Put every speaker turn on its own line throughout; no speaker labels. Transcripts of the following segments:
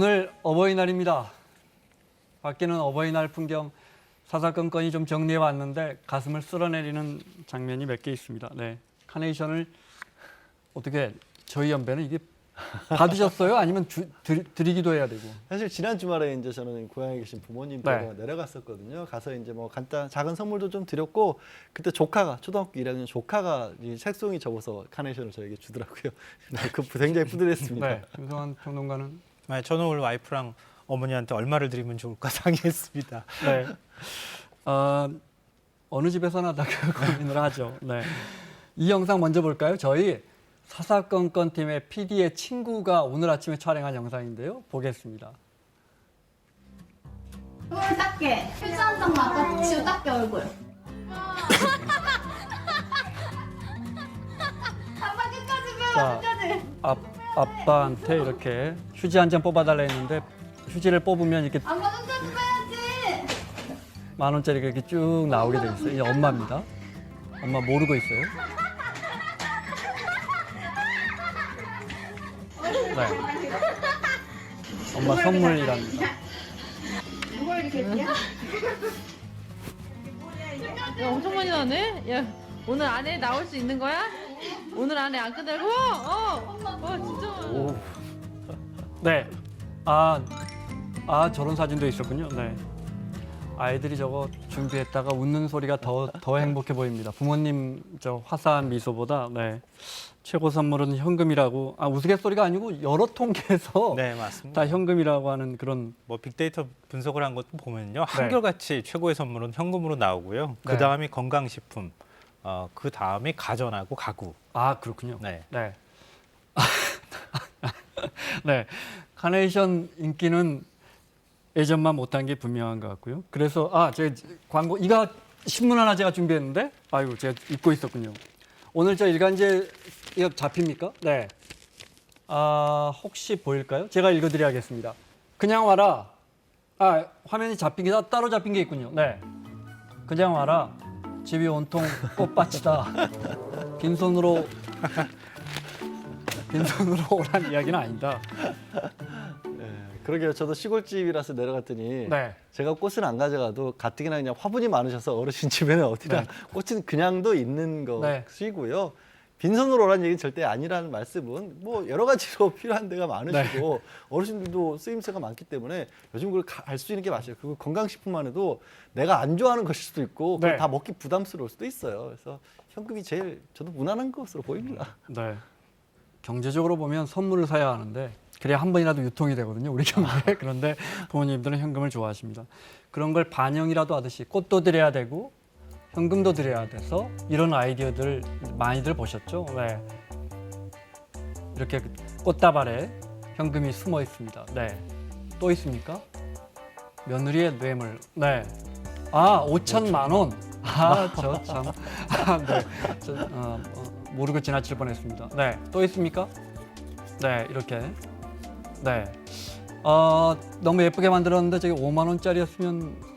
오늘 어버이날입니다. 밖에는 어버이날 풍경 사사건건이 좀 정리해 왔는데 가슴을 쓸어내리는 장면이 몇 개 있습니다. 네. 카네이션을 어떻게 저희 연배는 이게 받으셨어요? 아니면 주, 드, 드리기도 해야 되고.
사실 지난 주말에 이제 저는 고향에 계신 부모님 댁에
네.
내려갔었거든요. 가서 이제 뭐 간단 작은 선물도 좀 드렸고 그때 조카가 초등학교 1학년 조카가 이 색송이 접어서 카네이션을 저에게 주더라고요. 그 굉장히 뿌듯했습니다.
네. 김성환 평론가는
네, 저는 오늘 와이프랑 어머니한테 얼마를 드리면 좋을까 상의했습니다.
네. 어, 어느 집에서나 다 그 고민을 하죠. 네. 이 영상 먼저 볼까요? 저희 사사건건 팀의 PD의 친구가 오늘 아침에 촬영한 영상인데요. 보겠습니다.
얼굴 닦게. 한 장만 아까 지우 닦게 얼굴. 아빠 끝까지 배워
자.
끝까지.
아, 아빠한테 이렇게 휴지 한장 뽑아달라 했는데 휴지를 뽑으면 이렇게
아빠 끝까지 빼야지.
만 원짜리가 이렇게 쭉 나오게 돼 있어요. 이 엄마입니다. 엄마 모르고 있어요. 네. 엄마 선물이랍니다.
뭐가 이렇게 했냐?
야, 엄청 많이 나네? 야, 오늘 안에 나올 수 있는 거야? 오늘 안에 안 끝나고? 어! 어, 진짜 많아.
오. 네. 아, 아 저런 사진도 있었군요. 네. 아이들이 저거 준비했다가 웃는 소리가 더, 더 행복해 보입니다. 부모님 저 화사한 미소보다 네. 최고 선물은 현금이라고 아 우스갯소리가 아니고 여러 통계에서
네, 맞습니다.
다 현금이라고 하는 그런
뭐 빅데이터 분석을 한 것도 보면요. 한결같이 최고의 선물은 현금으로 나오고요.
네.
그 다음이 건강식품, 어, 그 다음이 가전하고 가구.
아 그렇군요.
네.
네. 네. 카네이션 인기는 예전만 못한 게 분명한 것 같고요. 그래서 아, 제가 광고 이거 신문 하나 제가 준비했는데 아이고 제가 잊고 있었군요. 오늘 저 일간지 이거 잡힙니까? 네. 아, 혹시 보일까요? 제가 읽어드려야겠습니다. 그냥 와라. 아, 화면이 잡힌 게 따로 잡힌 게 있군요. 네. 그냥 와라. 집이 온통 꽃밭이다. 빈손으로 빈손으로 오란 이야기는 아니다.
네, 그러게요. 저도 시골집이라서 내려갔더니
네.
제가 꽃은 안 가져가도 가뜩이나 그냥 화분이 많으셔서 어르신 집에는 어디나 꽃은 그냥도 있는
네.
것이고요. 빈손으로 오라는 얘기는 절대 아니라는 말씀은 뭐 여러 가지로 필요한 데가 많으시고
네.
어르신들도 쓰임새가 많기 때문에 요즘 그걸 알 수 있는 게 맞아요. 그리고 건강식품만 해도 내가 안 좋아하는 것일 수도 있고 그걸
네.
다 먹기 부담스러울 수도 있어요. 그래서 현금이 제일 저도 무난한 것으로 보입니다.
네. 경제적으로 보면 선물을 사야 하는데 그래야 한 번이라도 유통이 되거든요. 우리 경제에. 그런데 부모님들은 현금을 좋아하십니다. 그런 걸 반영이라도 하듯이 꽃도 드려야 되고 현금도 드려야 돼서 이런 아이디어들 많이들 보셨죠? 네. 이렇게 꽃다발에 현금이 숨어 있습니다. 네. 또 있습니까? 며느리의 뇌물. 네. 아, 5천만 원. 아, 저 참. 아, 네. 저, 어, 어, 모르고 지나칠 뻔했습니다. 네. 또 있습니까? 네, 이렇게. 네. 어, 너무 예쁘게 만들었는데 저게 5만 원짜리였으면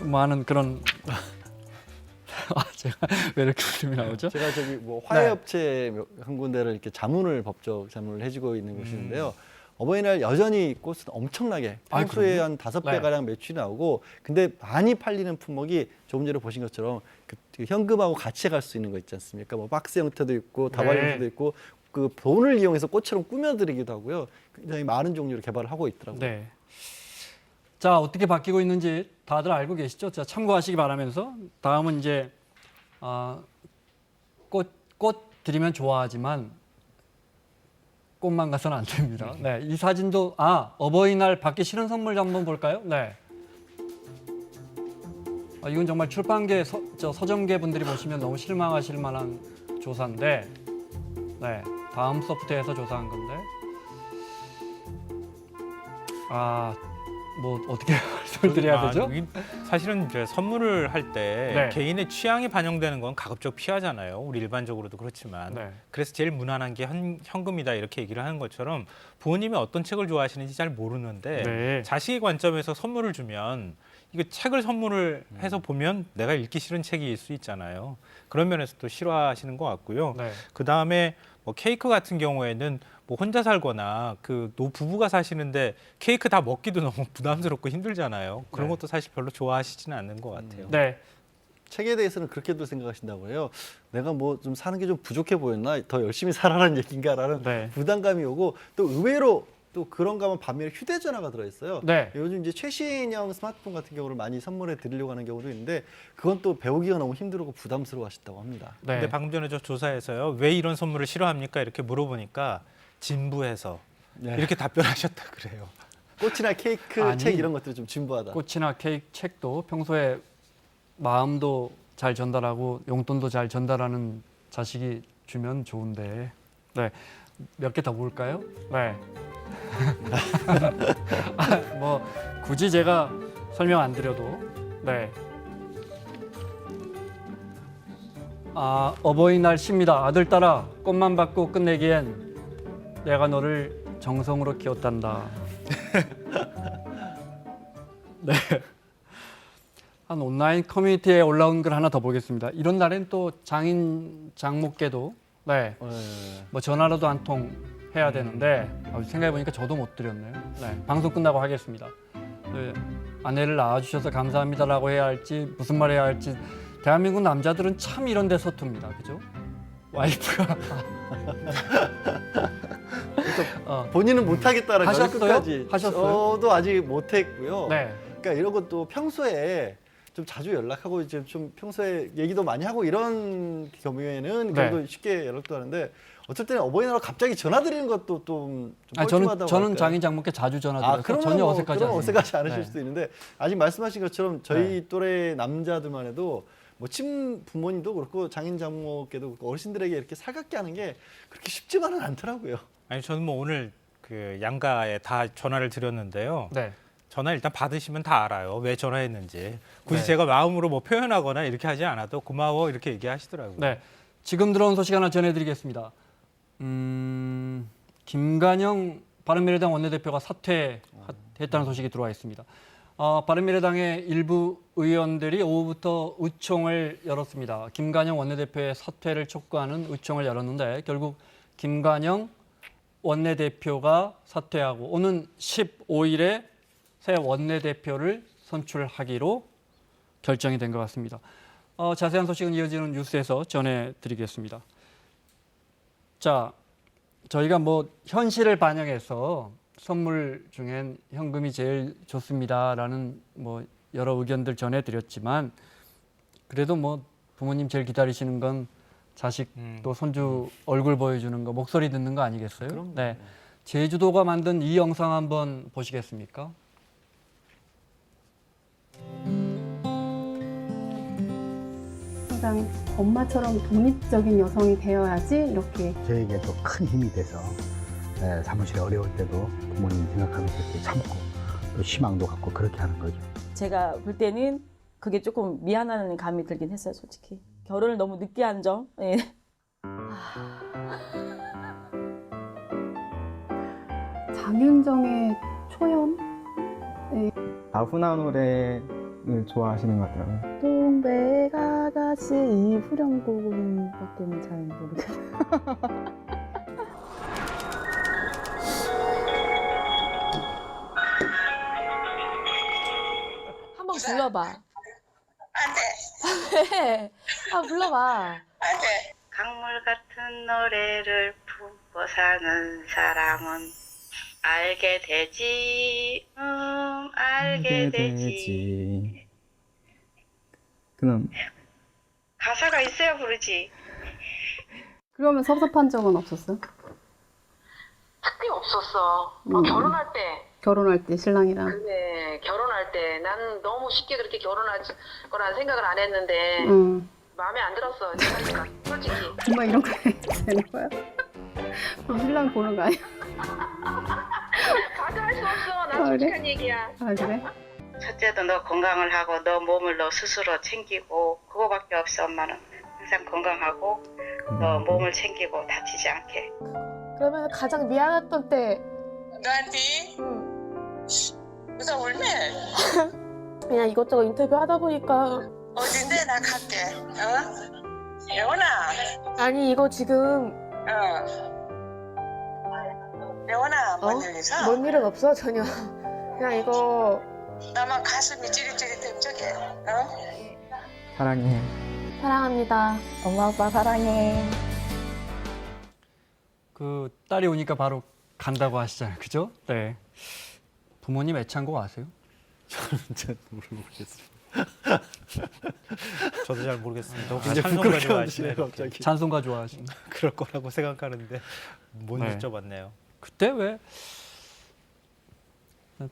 많은 그런 아, 제가 왜 이렇게 웃음이 나오죠?
제가 저기 뭐
네.
화해업체 한 군데를 이렇게 자문을 법적 자문을 해주고 있는
음.
곳인데요. 어버이날 여전히 꽃은 엄청나게
아이,
평소에
그럼요?
한 다섯 배
네.
가량 매출이 나오고 근데 많이 팔리는 품목이 조금 전에 보신 것처럼 그, 그 현금하고 같이 갈 수 있는 거 있지 않습니까? 뭐 박스 형태도 있고 다발
네.
형태도 있고 그 돈을 이용해서 꽃처럼 꾸며드리기도 하고요. 굉장히 많은 종류로 개발을 하고 있더라고요.
네. 자, 어떻게 바뀌고 있는지 다들 알고 계시죠? 자, 참고하시기 바라면서 다음은 이제 아, 꽃, 꽃 드리면 좋아하지만 꽃만 가서는 안 됩니다. 네, 이 사진도 아 어버이날 받기 싫은 선물 한번 볼까요? 네. 아, 이건 정말 출판계 서, 저 서점계 분들이 보시면 너무 실망하실 만한 조사인데, 네 다음 소프트에서 조사한 건데, 아 뭐 어떻게 말씀을 드려야
아,
되죠?
이- 사실은 이제 선물을 할 때
네.
개인의 취향이 반영되는 건 가급적 피하잖아요. 우리 일반적으로도 그렇지만.
네.
그래서 제일 무난한 게 현, 현금이다 이렇게 얘기를 하는 것처럼 부모님이 어떤 책을 좋아하시는지 잘 모르는데
네.
자식의 관점에서 선물을 주면 이거 책을 선물을
음.
해서 보면 내가 읽기 싫은 책일 수 있잖아요. 그런 면에서 또 싫어하시는 것 같고요.
네.
그 다음에 뭐 케이크 같은 경우에는 뭐 혼자 살거나 그 노 부부가 사시는데 케이크 다 먹기도 너무 부담스럽고 힘들잖아요. 그런
네.
것도 사실 별로 좋아하시지는 않는 것 같아요.
네.
책에 대해서는 그렇게도 생각하신다고 해요. 내가 뭐 좀 사는 게 좀 부족해 보였나? 더 열심히 살아라는 얘기인가라는
네.
부담감이 오고 또 의외로 또 그런가 하면 반면에 휴대전화가 들어있어요.
네.
요즘 이제 최신형 스마트폰 같은 경우를 많이 선물해 드리려고 하는 경우도 있는데 그건 또 배우기가 너무 힘들고 부담스러워 하신다고 합니다.
네.
근데 방금 전에 저 조사에서요. 왜 이런 선물을 싫어합니까? 이렇게 물어보니까 진부해서
네.
이렇게 답변하셨다 그래요.
꽃이나 케이크,
아니,
책 이런 것들이 좀 진부하다.
꽃이나 케이크, 책도 평소에 마음도 잘 전달하고 용돈도 잘 전달하는 자식이 주면 좋은데. 네. 몇 개 더 볼까요? 네. 아, 뭐 굳이 제가 설명 안 드려도 네. 아, 어버이날 십니다. 아들 딸아, 꽃만 받고 끝내기엔 내가 너를 정성으로 키웠단다. 네. 한 온라인 커뮤니티에 올라온 글 하나 더 보겠습니다. 이런 날엔 또 장인 장모께도 네,
네.
뭐 전화라도 한 통 해야 되는데 아, 생각해 보니까 저도 못 드렸네요. 네, 방송 끝나고 하겠습니다. 네, 아내를 낳아주셔서 감사합니다라고 해야 할지 무슨 말 해야 할지 대한민국 남자들은 참 이런 데 서툽니다. 그죠? 와이프가 어,
본인은 못하겠다는 걸
하셨어요?
끝까지.
하셨어요?
저도 아직 못했고요.
네,
그러니까 이런 것도 평소에 좀 자주 연락하고 이제 좀 평소에 얘기도 많이 하고 이런 경우에는
네.
그래도 쉽게 연락도 하는데 어쩔 때는 어버이날로 갑자기 전화 드리는 것도 좀, 좀
아니, 저는
뻘쭘하다고
저는
할까요?
장인 장모께 자주 전화 드려서
아, 그러면
전혀
뭐,
어색하지.
어색하지 않으실
네.
수도 있는데 아직 말씀하신 것처럼 저희 또래 남자들만 해도 뭐 친 부모님도 그렇고 장인 장모께도 그렇고 어르신들에게 이렇게 살갑게 하는 게 그렇게 쉽지만은 않더라고요.
아니 저는 뭐 오늘 그 양가에 다 전화를 드렸는데요.
네.
전화 일단 받으시면 다 알아요. 왜 전화했는지. 굳이
네.
제가 마음으로 뭐 표현하거나 이렇게 하지 않아도 고마워 이렇게 얘기하시더라고요.
네. 지금 들어온 소식 하나 전해드리겠습니다. 음, 김관영 바른미래당 원내대표가 사퇴했다는 소식이 들어와 있습니다. 어, 바른미래당의 일부 의원들이 오후부터 의총을 열었습니다. 김관영 원내대표의 사퇴를 촉구하는 의총을 열었는데 결국 김관영 원내대표가 사퇴하고 오는 15일에 새 원내대표를 선출하기로 결정이 된 것 같습니다. 어, 자세한 소식은 이어지는 뉴스에서 전해드리겠습니다. 자, 저희가 뭐 현실을 반영해서 선물 중엔 현금이 제일 좋습니다라는 뭐 여러 의견들 전해드렸지만 그래도 뭐 부모님 제일 기다리시는 건 자식
음.
또 손주 얼굴 보여주는 거 목소리 듣는 거 아니겠어요?
그럼요.
네. 제주도가 만든 이 영상 한번 보시겠습니까?
항상 엄마처럼 독립적인 여성이 되어야지 이렇게
저에게 또 큰 힘이 돼서 예, 사무실에 어려울 때도 부모님 생각하면서 이렇게 참고 또 희망도 갖고 그렇게 하는 거죠.
제가 볼 때는 그게 조금 미안한 감이 들긴 했어요, 솔직히. 결혼을 너무 늦게 한 점. 예.
장윤정의 초연
나훈아 노래를 좋아하시는 것 같더라고요.
동백 아가씨 이 후렴구밖에는 잘 모르겠어요.
한번 불러봐.
안 돼,
왜? 아 불러봐.
안 돼. 강물 같은 노래를 품고 사는 사람은 알게 되지, 음, 알게 되지.
그럼
가사가 있어야 부르지.
그러면 섭섭한 적은 없었어요?
특히 없었어.
음.
결혼할 때.
결혼할 때 신랑이랑
근데 결혼 할때난 너무 쉽게 그렇게 결혼할 거란 생각을 안 했는데
응.
마음에 안 들었어. 솔직히.
정말 이런 거 되는 거야? 그럼 신랑 보는 거 아니야?
가져할 수 없어.
아,
난
그래?
솔직한 얘기야.
아 그래?
첫째도 너 건강을 하고 너 몸을 너 스스로 챙기고 그거밖에 없어 엄마는 항상 건강하고 너 몸을 챙기고 다치지 않게
그러면 가장 미안했던 때
너한테 누가 울매
그냥 이것저것 인터뷰 하다 보니까
어딘데 나 갈게 어? 예원아
아니 이거 지금
어 레원아, 뭔
어?
일 있어?
뭔 일은 없어 전혀. 그냥 이거
나만 가슴이 찌릿찌릿해 저게. 어?
사랑해.
사랑합니다. 엄마 아빠 사랑해.
그 딸이 오니까 바로 간다고 하시잖아요. 그죠? 네. 부모님 애창곡 아세요?
진짜 모르겠어요.
저도 잘 모르겠습니다. 혹시
이제
찬송가 좋아하시나요?
갑자기.
찬송가 좋아하시는.
그럴 거라고 생각하는데 못
네.
여쭤봤네요.
그때 왜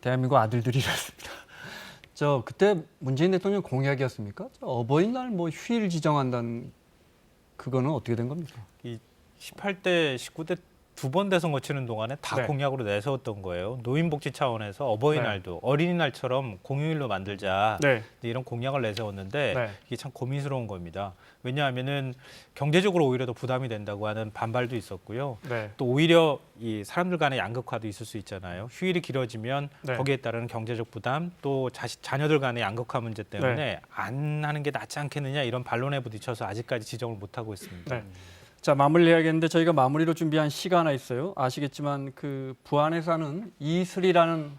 대한민국 아들들이랬습니다. 저 그때 문재인 대통령 공약이었습니까? 저 어버이날 뭐 휴일 지정한다는 그거는 어떻게 된 겁니까?
이 18대, 19대 두 번 대선 거치는 동안에 다
네.
공약으로 내세웠던 거예요. 노인복지 차원에서 어버이날도 어린이날처럼 공휴일로 만들자
네.
이런 공약을 내세웠는데
네.
이게 참 고민스러운 겁니다. 왜냐하면은 경제적으로 오히려 더 부담이 된다고 하는 반발도 있었고요.
네.
또 오히려 이 사람들 간의 양극화도 있을 수 있잖아요. 휴일이 길어지면
네.
거기에 따르는 경제적 부담 또 자식 자녀들 간의 양극화 문제 때문에
네.
안 하는 게 낫지 않겠느냐 이런 반론에 부딪혀서 아직까지 지정을 못 하고 있습니다.
네. 자 마무리해야겠는데 저희가 마무리로 준비한 시가 하나 있어요. 아시겠지만 그 부안에 사는 이슬이라는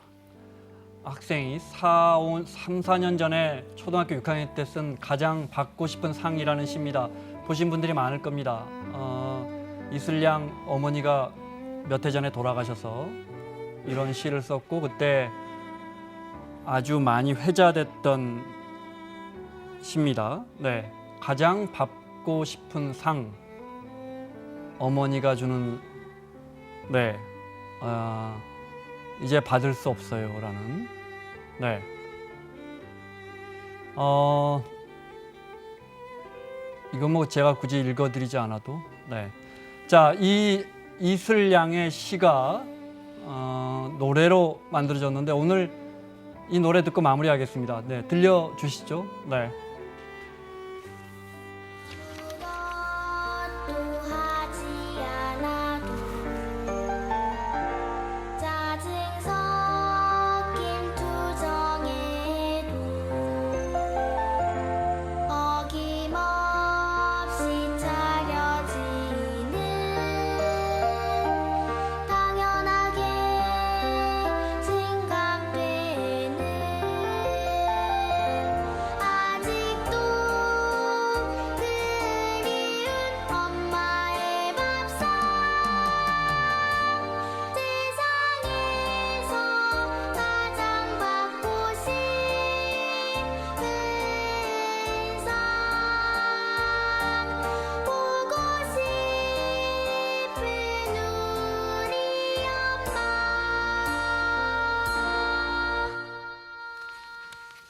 학생이 4, 5, 3, 4년 전에 초등학교 6학년 때 쓴 가장 받고 싶은 상이라는 시입니다. 보신 분들이 많을 겁니다. 어, 이슬 양 어머니가 몇 해 전에 돌아가셔서 이런 시를 썼고 그때 아주 많이 회자됐던 시입니다. 네, 가장 받고 싶은 상 어머니가 주는 네 아, 이제 받을 수 없어요라는 네. 어 이건 뭐 제가 굳이 읽어드리지 않아도 네. 자 이 이슬 양의 시가 어, 노래로 만들어졌는데 오늘 이 노래 듣고 마무리하겠습니다. 네 들려 주시죠. 네.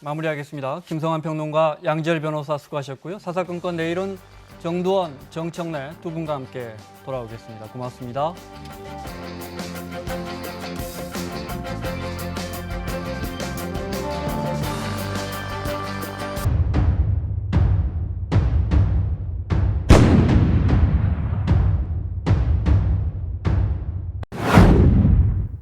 마무리하겠습니다. 김성환 평론가, 양지열 변호사 수고하셨고요. 사사건건 내일은 정두원, 정청래 두 분과 함께 돌아오겠습니다. 고맙습니다.